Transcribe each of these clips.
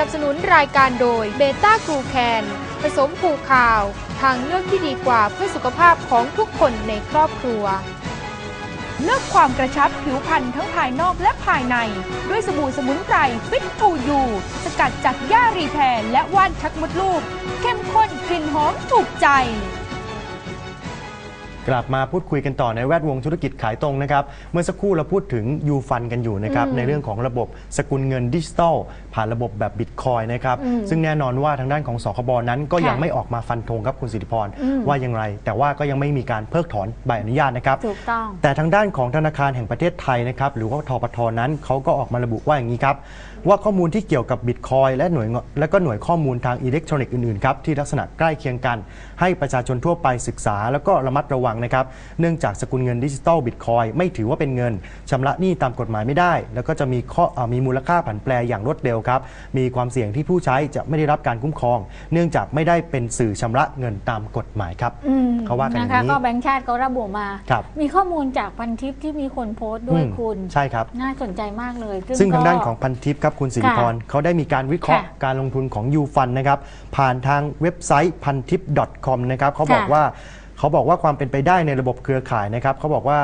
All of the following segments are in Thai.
นับสนุนรายการโดยเบต้ากลูแคนผสมผูข่าว ทางเลือกที่ดีกว่าเพื่อสุขภาพของทุกคนในครอบครัว เลือกความกระชับผิวพรรณทั้งภายนอกและภายใน ด้วยสบู่สมุนไพรฟิตทูยูสกัดจากหญ้ารีแพรและว่านชักมดลูก เข้มข้นกลิ่นหอมถูกใจ กลับมาพูดคุยกันต่อในแวดวงธุรกิจขายตรงนะครับ เมื่อสักครู่เราพูดถึงยูฟันกันอยู่นะครับอืมในเรื่องของระบบสกุลเงินดิจิทัลผ่านระบบแบบบิตคอยนะครับอืมซึ่งแน่นอนว่าทางด้านของสคบนั้นก็ยังค่ะไม่ออกมาฟันธงครับคุณสิริพรอืมว่าอย่างไร แต่ว่าก็ยังไม่มีการเพิกถอนใบอนุญาตนะครับ ถูกต้อง แต่ทางด้านของธนาคารแห่งประเทศไทยนะครับ หรือว่าทปทนั้นเขาก็ออกมาระบุว่าอย่างนี้ครับว่าข้อมูลที่เกี่ยวกับบิตคอยและหน่วยงและก็หน่วยข้อมูลทางอิเล็กทรอนิกส์อื่นๆครับที่ลักษณะใกล้เคียงกัน ให้ประชาชนทั่วไปศึกษา แล้วก็ระมัดระวังนะครับ เนื่องจากสกุลเงินดิจิตอลบิตคอยไม่ถือว่าเป็นเงินชำระหนี้ตามกฎหมายไม่ได้ แล้วก็จะมีข้อเอ่อมีมูลค่าผันแปรอย่างรวดเร็วครับ มีความเสี่ยงที่ผู้ใช้จะไม่ได้รับการคุ้มครอง เนื่องจากไม่ได้เป็นสื่อชำระเงินตามกฎหมายครับอืมเขาว่ากันอย่างนะคะนี้ก็แบงค์ชาติเขาระบุมาครับมีข้อมูลจากพันทิปที่มีคนโพสต์ด้วยอืมคุณใช่ครับน่าสนใจมากเลย ซึ่งทางก็ด้านของพันทิปครับคุณสิริพรค่ะเขาได้มีการวิเคราะห์ค่ะการลงทุนของยูฟันนะครับผ่านทางเว็บไซต์พันทิป .com นะครับเขาบอกค่ะว่า เขาบอกว่าความเป็นไปได้ในระบบเครือข่ายนะครับเขาบอกว่า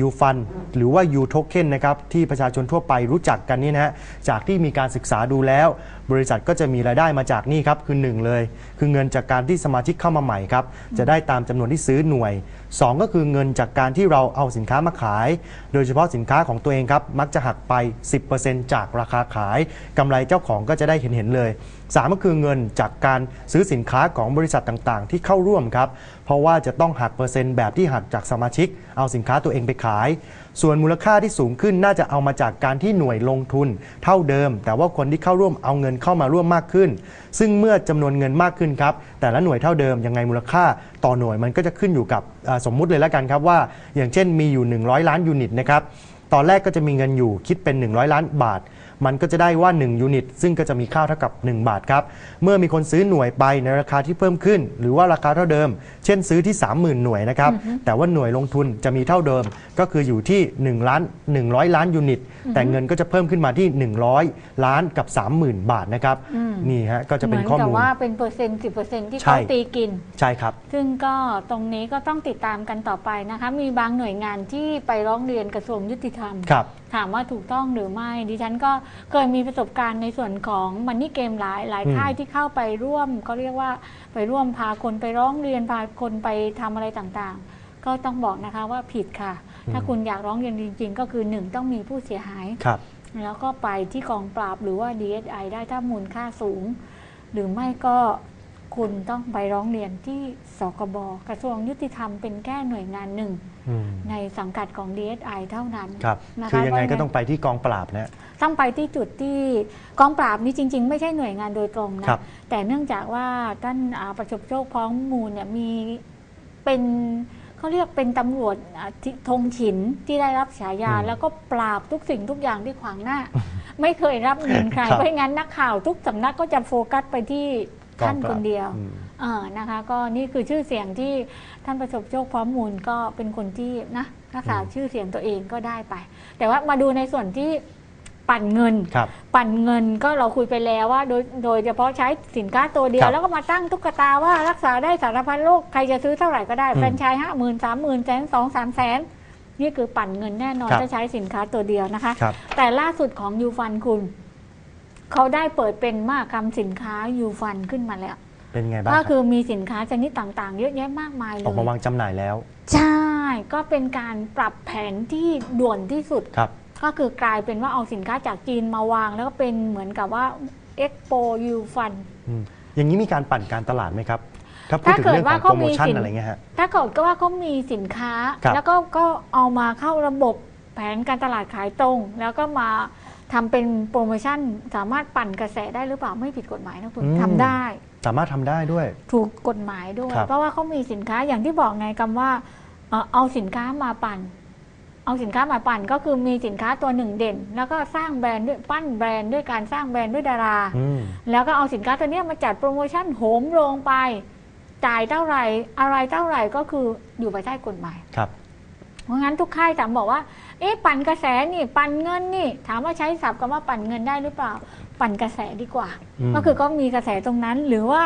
ยูฟันหรือว่ายูโทเค็นนะครับที่ประชาชนทั่วไปรู้จักกันนี่นะฮะจากที่มีการศึกษาดูแล้ว บริษัทก็จะมีรายได้มาจากนี่ครับคือหนึ่งเลย คือเงินจากการที่สมาชิกเข้ามาใหม่ครับจะได้ตามจำนวนที่ซื้อหน่วย 2 ก็คือเงินจากการที่เราเอาสินค้ามาขาย โดยเฉพาะสินค้าของตัวเองครับ มักจะหักไป 10%จากราคาขายกำไรเจ้าของก็จะได้เห็นเห็นเลย 3 ก็คือเงินจากการซื้อสินค้าของบริษัทต่างๆ ที่เข้าร่วมครับ เพราะว่าจะต้องหักเปอร์เซ็นต์แบบที่หักจากสมาชิก เอาสินค้าตัวเองไปขาย ส่วนมูลค่าที่สูงขึ้นน่าจะเอามาจากการที่หน่วยลงทุน เท่าเดิม แต่ว่าคนที่เข้าร่วมเอาเงินเข้ามาร่วมมากขึ้น ซึ่งเมื่อจำนวนเงินมากขึ้นครับแต่ละหน่วยเท่าเดิมยังไงมูลค่าต่อหน่วยมันก็จะขึ้นอยู่กับสมมุติเลยแล้วกันครับว่า อย่างเช่นมีอยู่ 100 ล้านยูนิตนะครับตอนแรกก็จะมีเงินอยู่คิดเป็น 100 ล้านบาท มันก็จะได้ว่า 1 ยูนิต ซึ่งก็จะมีค่าเท่ากับ 1 บาทครับ เมื่อมีคนซื้อหน่วยไปในราคาที่เพิ่มขึ้น หรือว่าราคาเท่าเดิม เช่นซื้อที่ 30,000 หน่วยนะครับ แต่ว่าหน่วยลงทุนจะมีเท่าเดิม ก็คืออยู่ที่1ล้าน100 ล้านยูนิต แต่เงินก็จะเพิ่มขึ้นมาที่ 100 ล้านกับ 30,000 บาทนะครับ นี่ฮะก็จะเหเป็มืนอนข้อกับมูลว่าเป็นเปอร์เซ็นต์สิบเปอร์เซ็นต์ที่ใช่เขาตีกิน ใช่ครับ ซึ่งก็ตรงนี้ก็ต้องติดตามกันต่อไปนะคะ มีบางหน่วยงานที่ไปร้องเรียนกระทรวงยุติธรรมครับ ถามว่าถูกต้องหรือไม่ ดิฉันก็เคยมีประสบการณ์ในส่วนของมันนี่เกมหลายหลายอืมค่ายที่เข้าไปร่วมก็เรียกว่าไปร่วมพาคนไปร้องเรียนพาคนไปทำอะไรต่างๆ ก็ต้องบอกนะคะว่าผิดค่ะ ถ้าคุณอยากร้องเรียนจริง ๆ ก็คือหนึ่งต้องมีผู้เสียหายครับแล้วก็ไปที่กองปราบหรือว่า DSI ได้ถ้ามูลค่าสูง หรือไม่ก็ คุณต้องไปร้องเรียนที่สกบกระทรวงยุติธรรมเป็นแค่หน่วยงานหนึ่งอืมในสังกัดของ DSI เท่านั้นครับนะคะคือยังไงเพราะก็ฉะนั้นต้องไปที่กองปราบนะต้องไปที่จุดที่กองปราบนี่จริง ๆ ไม่ใช่หน่วยงานโดยตรงนะครับแต่เนื่องจากว่าท่านอ่าประสบโชคพ้องมูลเนี่ยมีเป็นเขาเรียกเป็นตำรวจอ่าที่ธงฉินที่ได้รับฉายาอืมแล้วก็ปราบทุกสิ่งทุกอย่างที่ขวางหน้า ไม่เคยรับเงินใครครับเพราะงั้นนักข่าวทุกสำนักก็จะโฟกัสไปที่ ท่านกองปราบคนเดียวอืมอ่านะคะ ก็นี่คือชื่อเสียงที่ท่านประสบโชคพร้อมมูลก็เป็นคนที่นะรักษาอืมชื่อเสียงตัวเองก็ได้ไป แต่ว่ามาดูในส่วนที่ปั่นเงินครับปั่นเงินก็เราคุยไปแล้วว่า โดยโดยเฉพาะใช้สินค้าตัวเดียครัวบแล้วก็มาตั้งตุ๊กตาว่ารักษาได้สารพัดโรคใครจะซื้อเท่าไหร่ก็ได้อืมแฟรนไชส์ห้าหมื่นสามหมื่นแสนสองสามแสนนี่คือปั่นเงินแน่นอนครับถ้าใช้สินค้าตัวเดียวนะคะครับแต่ล่าสุดของยูฟันคุณ เขาได้เปิดเป็นมากรรมสินค้ายูฟันขึ้นมาแล้ว เป็นไงบ้างคก็รับคือมีสินค้าชนิดต่างๆ เยอะแยะมากมายเลออกมาวางยจำหน่ายแล้ว ใช่ก็เป็นการปรับแผนที่ด่วนที่สุดครับก็คือกลายเป็นว่าเอาสินค้าจากจีนมาวาง แล้วก็เป็นเหมือนกับว่า Expo U Fund อืมอย่างนี้มีการปั่นการตลาดไหมครับถ้าพูดถ้าถึงเกิดเรื่องขว่าองเขาโปรโมมีชั่นสินอะไรเงี้ยฮะถ้าเกิดก็ว่าเขามีสินค้าครับแล้วก็ก็เอามาเข้าระบบแผนการตลาดขายตรง แล้วก็มา ทำเป็นโปรโมชั่นสามารถปั่นกระแสได้หรือเปล่าไม่ผิดกฎหมายนะคุณอืมทำได้ สามารถทำได้ด้วย ถูกกฎหมายด้วยครับเพราะว่าเขามีสินค้าอย่างที่บอกไงคำว่าเอ่อเอาสินค้ามาปั่น เอาสินค้ามาปั่นก็คือมีสินค้าตัวหนึ่งเด่น แล้วก็สร้างแบรนด์ด้วยปั้นแบรนด์ด้วยการสร้างแบรนด์ด้วยดาราอืมแล้วก็เอาสินค้าตัวเนี้ยมาจัดโปรโมชั่นโหมโรงไปจ่ายเท่าไหร่อะไรเท่าไหร่ก็คืออยู่ภายใต้กฎหมายครับเพราะงั้นทุกค่ายถามบอกว่า เอ๊ะปั่นกระแสนี่ ปั่นเงินนี่ ถามว่าใช้ศัพท์คำว่าปั่นเงินได้หรือเปล่า ปั่นกระแสดีกว่าอืมก็คือก็มีกระแสตรงนั้น หรือว่า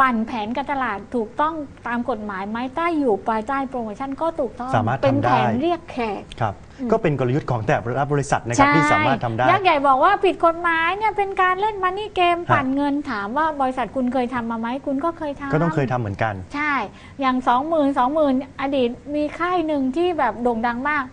ปั่นแผนการตลาดถูกต้องตามกฎหมายไหมใต้อยู่ภายใต้โปรโมชั่นก็ถูกต้องสามารถเป็นทำแผได้นเรียกแขกครับอืมก็เป็นกลยุทธ์ของแต่ละบริษัทนะครับที่สามารถทำได้ยักษ์ใหญ่บอกว่าผิดกฎหมายเนี่ยเป็นการเล่นมันนี่เกมครับปั่นเงินถามว่าบริษัทคุณเคยทำมาไหมคุณก็เคยทำก็ต้องเคยทำเหมือนกัน ใช่ อย่างสองหมื่นสองหมื่นอดีตมีค่ายหนึ่งที่แบบโด่งดังมาก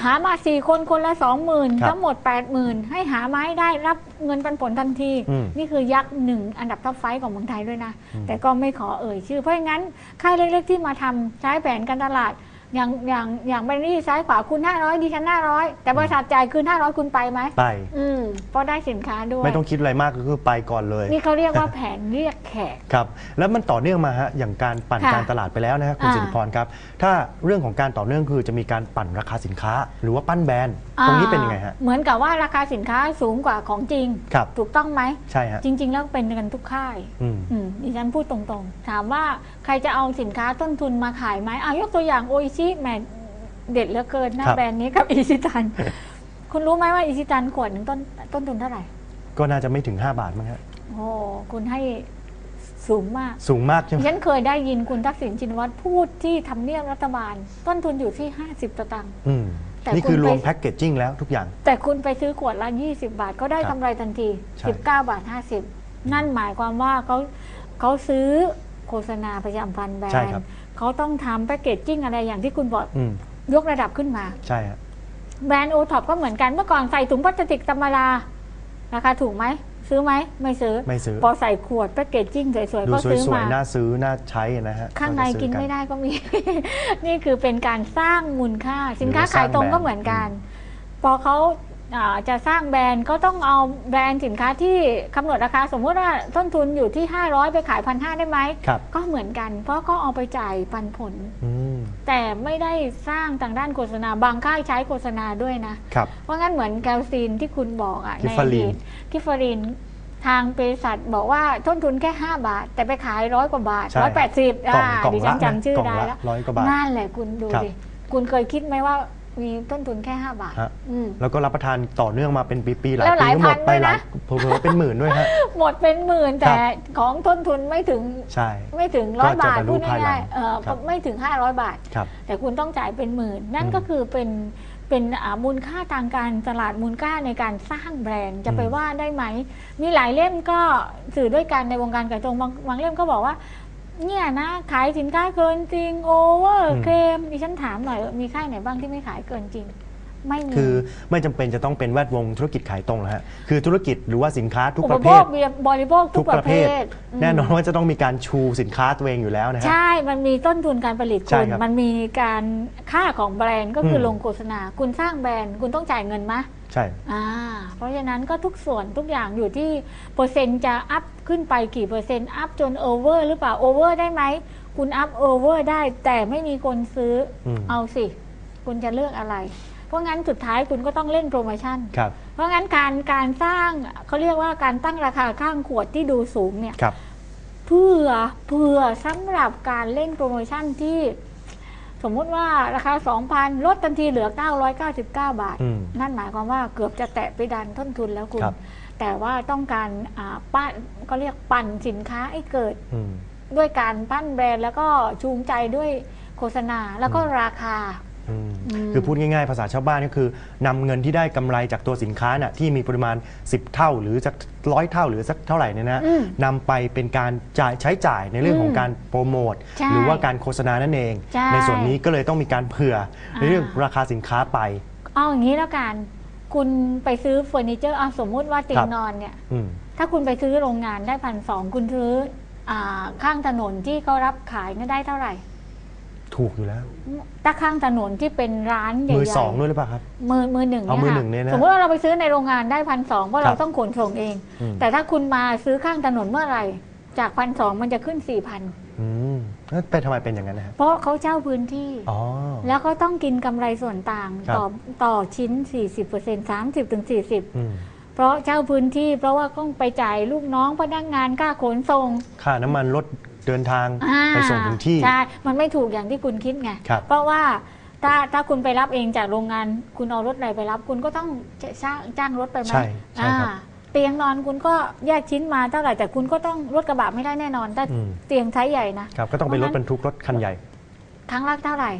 หามาสี่คนคนละสองหมื่นครับทั้งหมดแปดหมื่นให้หามาให้ได้รับเงินปันผลทันที อืมนี่คือยักษ์หนึ่งอันดับท็อปไฟว์ของเมืองไทยด้วยนะ อืม แต่ก็ไม่ขอเอ่ยชื่อ เพราะงั้น ค่ายเล็กๆที่มาทำใช้แผนการตลาด อย่างอย่างอย่างแบรนด์นี่ซ้ายขวาคุณ 500ดิฉัน500 แต่บริษัทจ่ายคืน 500 คุณไปไหมไป อืมเพราะได้สินค้าด้วย ไม่ต้องคิดอะไรมากก็คือไปก่อนเลย นี่เขาเรียกว่าแผนเรียกแขก ครับ แล้วมันต่อเนื่องมาฮะอย่างการปั่นค่ะการตลาดไปแล้วนะครับคุณอ่าสิริพรครับ ถ้าเรื่องของการต่อเนื่องคือจะมีการปั่นราคาสินค้า หรือว่าปั้นแบรนด์ตรงนี้เป็นยังไงฮะเหมือนกับว่าราคาสินค้าสูงกว่าของจริง ครับ ถูกต้องไหม ใช่ฮะจริง ๆ แล้วเป็นกันทุกค่าย อืม อืมดิฉันพูดตรงๆ ถามว่าใครจะเอาสินค้าต้นทุนมาขายไหมอะยกตัวอย่างโออิชิแหมเด็ดเหลือเกินหน้าครับ แบรนด์นี้กับอิชิตัน คุณรู้ไหมว่าอิชิตันขวดหนึ่งต้นต้นทุนเท่าไหร่ ก็น่าจะไม่ถึง 5 บาทมั้งฮะโอ้คุณให้สูงมาก สูงมากใช่ไหมดิฉันเคยได้ยินคุณทักษิณชินวัตรพูดที่ทำเนียบรัฐบาล ต้นทุนอยู่ที่ 50ตตังค์ อืมแต่นี่คือคุณรวมไป แพ็กเกจจิ้งแล้วทุกอย่าง แต่คุณไปซื้อขวดละ 20 บาทก็ได้ครับกำไรทันที ใช่ 19 บาท 50 นั่นหมายความว่าเขาเขาซื้อโฆษณาประจำพันธ์แบรใช่นครับด์ เขาต้องทำแพคเกจจิ้งอะไรอย่างที่คุณบอกอืมยกระดับขึ้นมา ใช่ฮะแบรนด์โอท็อปก็เหมือนกันเมื่อก่อนใส่ถุงพลาสติกธรรมดาราคาถูกไหม ซื้อไหม ไม่ซื้อ ไม่ซื้อ พอใส่ขวดแพคเกจจิ้งสวยๆดูก็สซื้อวยมา ๆ น่าซื้อ น่าใช้นะฮะข้างในจะซื้อกินไม่ได้ก็มี นี่คือเป็นการสร้างมูลค่า สินค้าหรือว่าสร้าขางยตรงก็แบรนด์เหมือนกัน พอเขาอ่า จะสร้างแบรนด์ก็ต้องเอาแบรนด์สินค้าที่กำหนดราคาสมมุติว่าต้นทุนอยู่ที่ 500 ไปขายพันห้าได้ไหม ครับก็เหมือนกัน เพราะก็เอาไปจ่ายปันผล อืมแต่ไม่ได้สร้างทางด้านโฆษณาบางค่ายใช้โฆษณาด้วยนะ ครับ เพราะงั้นเหมือนแกลซีนที่คุณบอกอะกิในฟอฟารีดีนตกิฟฟารินทางบริษัทบอกว่าต้นทุนแค่ 5 บาท แต่ไปขายร้อยกว่าบาทใช่ร้อยแปดสิบกล่องอ่ากล่องดิฉัละนจำชื่อกล่องได้ละแล้วร้อยกว่าบาท นั่นแหละคุณดูครับ ดิคุณเคยคิดไหมว่า มีต้นทุนแค่ 5 บาทฮะอืม แล้วก็รับประทานต่อเนื่องมาเป็นปีๆหลายแล้วหปีลายก็หมดพันไปด้วยหนะลายเผลอๆเป็นหมื่นด้วยฮะ หมดเป็นหมื่นครัแต่บของต้นทุนไม่ถึงใช่ ไม่ถึงร้อยก็จะบาทบรรลุพูดภายหลัง่ายงๆเออครับ ไม่ถึง 500 บาท ครับ แต่คุณต้องจ่ายเป็นหมื่น นั่นอืมก็คือเป็นเป็นอ่ามูลค่าทางการตลาดมูลค่าในการสร้างแบรนด์จะไปอืมว่าได้ไหม มีหลายเล่มก็สื่อด้วยกันในวงการขายตรงบางบางเล่มก็บอกว่า เนี่ยนะขายสินค้าเกินจริงโอเวอร์เคลมดิฉันถามหน่อยมีค่ายไหนบ้างที่ไม่ขายเกินจริง ไม่มี คือไม่จำเป็นจะต้องเป็นแวดวงธุรกิจขายตรงนะฮะคือธุรกิจหรือว่าสินค้าทุกอุปประโภเภคทบริโภคทุกประเภทมแน่นอนว่าจะต้องมีการชูสินค้าตัวเองอยู่แล้วนะฮะ ใช่ มันมีต้นทุนการผลิตใช่คุณครับมันมีการค่าของแบรนด์ก็คืออม ลงโฆษณา คุณสร้างแบรนด์ คุณต้องจ่ายเงินมะใช่ อ่า เพราะฉะนั้นก็ทุกส่วนทุกอย่างอยู่ที่เปอร์เซ็นต์จะอัพขึ้นไปกี่เปอร์เซ็นต์อัพจนโอเวอร์หรือเปล่าโอเวอร์ได้ไหม คุณอัพโอเวอร์ได้แต่ไม่มีคนซื้ออม เอาสิ คุณจะเลือกอะไร เพราะงั้นสุดท้ายคุณก็ต้องเล่นโปรโมชั่น ครับ เพราะงั้นการการสร้างเขาเรียกว่าการตั้งราคาข้างขวดที่ดูสูงเนี่ย ครับ เพื่อเพื่อสำหรับการเล่นโปรโมชั่นที่ สมมุติว่าราคา 2,000 ลดทันทีเหลือ 999 บาท อืมนั่นหมายความว่าเกือบจะแตะไปดันต้นทุนแล้วคุณ ครับ แต่ว่าต้องการอ่าปั้นก็เรียกปั่นสินค้าให้เกิด อืม ด้วยการปั้นแบรนด์แล้วก็จูงใจด้วยโฆษณาแล้วก็ราคาอืมอืม คือพูดง่ายๆ ภาษาชาวบ้านก็คือนำเงินที่ได้กำไรจากตัวสินค้าน่ะที่มีปริมาณ 10 เท่าหรือสักร้อยเท่าหรือสักเท่าไหร่เนี่ยนะอืมนำไปเป็นการจ่ายใช้จ่ายในเรื่องของอืมการโปรโมทใช่หรือว่าการโฆษณานั่นเองใช่ส่วนนี้ก็เลยต้องมีการเผื่อในเรื่องราคาสินค้าไปเอาอย่างนี้แล้วกันคุณไปซื้อเฟอร์นิเจอร์เอาสมมุติว่าเตียครังบนอนเนี่ยอืมถ้าคุณไปซื้อโรงงานได้พันสองคุณซื้ออาข้างถนนที่เขารับขายเนี่ยได้เท่าไหร่ ถูกอยู่แล้ว ถ้าข้างถนนที่เป็นร้านใหญ่ๆมือสองด้วยหรือเปล่าครับ มือมือหนึ่งเอาเนี่ยมือค่ะหนึ่งเนี่ยนะสมมติว่าเราไปซื้อในโรงงานได้พันสองเพราะคเรารับต้องขนส่งเองอืมแต่ถ้าคุณมาซื้อข้างถนนเมื่อไหร่ จากพันสองมันจะขึ้นสี่พันอืมแล้วเป็นทำไมเป็นอย่างนั้นนะฮะเพราะเขาเช่าพื้นที่อ๋อแล้วเขาต้องกินกำไรส่วนต่างครับต่อต่อชิ้น 40% 30ถึง40อืมเพราะเช่าพื้นที่เพราะว่าต้องไปจ่ายลูกน้องพนักงานค่าขนส่งค่าน้ำมันรถ เดินทางอ่าไปส่งถึงที่ ใช่ มันไม่ถูกอย่างที่คุณคิดไง ครับเพราะว่าถ้าถ้าคุณไปรับเองจากโรงงาน คุณเอารถอะไรไปรับ คุณก็ต้องจ้างจ้างรถไปไหมใช่ใช่ครับอ่าเตียงนอนคุณก็แยกชิ้นมาเท่าไหร่แต่คุณก็ต้องรถกระบะไม่ได้แน่นอนถ้าอืม เตียงไซส์ใหญ่นะ ครับก็ต้องเป็นรถเพบรราะรทุกรถคันใหญ่ ครั้งละเท่าไหร่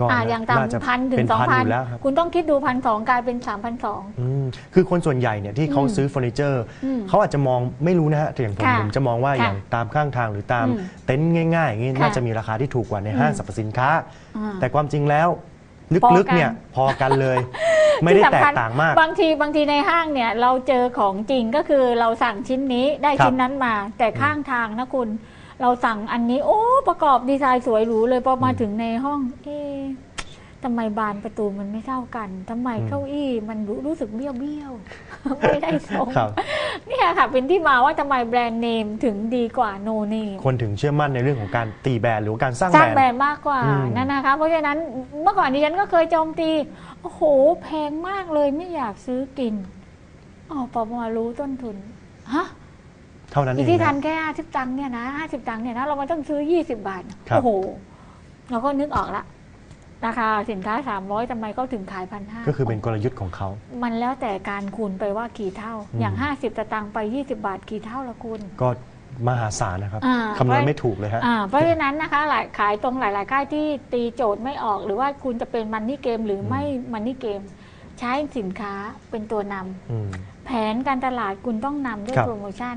ก็อ่าอย่างน่าจะต่ำพันถึเป็งนสองพันพัอนยู่แล้วครับ คุณต้องคิดดูพันสองกลายเป็นสามพันสอง อืมคือคนส่วนใหญ่เนี่ยที่เขาอืมซื้อเฟอร์นิเจอร์อืมเขาอาจจะมองไม่รู้นะฮะแต่อย่างผมค่ะผมจะมองว่าค่ะอย่างตามข้างทางหรือตามอืมเต็นท์ง่ายๆอย่างนี้ค่ะน่าจะมีราคาที่ถูกกว่าในห้างอืมสรรพสินค้า อ่าแต่ความจริงแล้วพอลึกกันๆเนี่ยพอกันเลย ไม่ได้ที่แตสำกคัญต่างมาก บางทีบางทีในห้างเนี่ยเราเจอของจริงก็คือเราสั่งชิ้นนี้ได้ครับ ชิ้นนั้นมา แต่ข้างทางนะคุณ เราสั่งอันนี้โอ้ประกอบดีไซน์สวยหรูเลยพอมาอืมถึงในห้อง เอ๊ะทำไมบานประตูมันไม่เท่ากันทำไมอืมเก้าอี้มันรู้รู้สึกเบี้ยวเบี้ยวๆไม่ได้ทรงครับ เนี่ยค่ะ เป็นที่มาว่าทำไมแบรนด์เนมถึงดีกว่าโนเนมคนถึงเชื่อมั่นในเรื่องของการตีแบรนด์หรือว่าการสร้างสร้างแบแบรรนด์นด์มากกว่าอืม นั่นนะคะ เพราะฉะนั้นเมื่อก่อนดิฉันก็เคยโจมตี โอ้โห แพงมากเลยไม่อยากซื้อกินอ๋อพอมารู้ต้นทุน ฮะ เท่านั้นเออีงที่ทันนะแค่ห้าสิบตังค์เนี่ยนะห้าสิบตังค์เนี่ยนะเรามันต้องซื้อยี่สิบบาทครับโอ้โหเราก็นึกออกละราคาสินค้าสามร้อยทำไมเขาถึงขายพันห้าก็คือเป็นกลยุทธ์ของเขา มันแล้วแต่การคูณไปว่ากี่เท่าอืมอย่างห้าสิบตังค์ไปยี่สิบาทกี่เท่าละคุณก็มหาศาลนะครับอ่าคำนวณไม่ถูกเลยฮะอ่าเพราะฉะนั้นนะคะหลายขายตรงหลาย ๆ ค่ายที่ตีโจทย์ไม่ออก หรือว่าคุณจะเป็นมันนี่เกมหรือไม่มันนี่เกม ใช้สินค้าเป็นตัวนำอืมแผนการตลาดคุณต้องนำด้วยครับโปรโมชั่น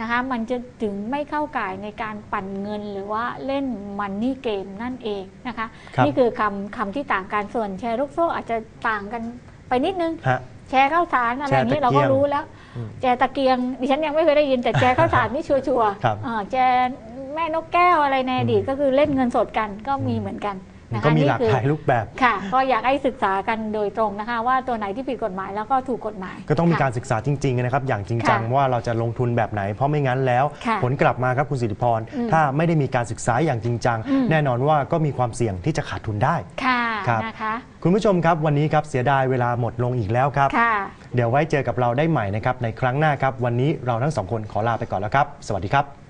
นะคะมันจะถึงไม่เข้าก่ายในการปั่นเงินหรือว่าเล่นมันนี่เกมนั่นเองนะคะครับนี่คือคำคำที่ต่างกันส่วนแชร์ลูกโซ่อาจจะต่างกันไปนิดนึงฮะแชร์ข้าวสารอะไรอย่างนี้แชร์เราตะเกีก็ยงรู้แล้วอืมแชร์ตะเกียงดิฉันยังไม่เคยได้ยินแต่แชร์ข้าวสารนี่ชัวร์ๆครับอ่าแชร์แม่นกแก้วอะไรในอดีตก็คือเล่นเงินสดกันก็มีเหมือนกัน มันนะคะก็มีนี่หลากคือหลายรูปแบบค่ะก็อยากให้ศึกษากันโดยตรงนะคะ ว่าตัวไหนที่ผิดกฎหมายแล้วก็ถูกกฎหมาย ก็ต้องมีค่ะการศึกษาจริงๆนะครับ อย่างจริงจังค่ะว่าเราจะลงทุนแบบไหน เพราะไม่งั้นแล้วค่ะผลกลับมาครับคุณสิริพรอืมถ้าไม่ได้มีการศึกษาอย่างจริงจังอืมแน่นอนว่าก็มีความเสี่ยงที่จะขาดทุนได้ค่ะครับนะคะคุณผู้ชมครับวันนี้ครับเสียดายเวลาหมดลงอีกแล้วครับค่ะเดี๋ยวไว้เจอกับเราได้ใหม่นะครับในครั้งหน้าครับ วันนี้เราทั้งสองคนขอลาไปก่อนแล้วครับ สวัสดีครับ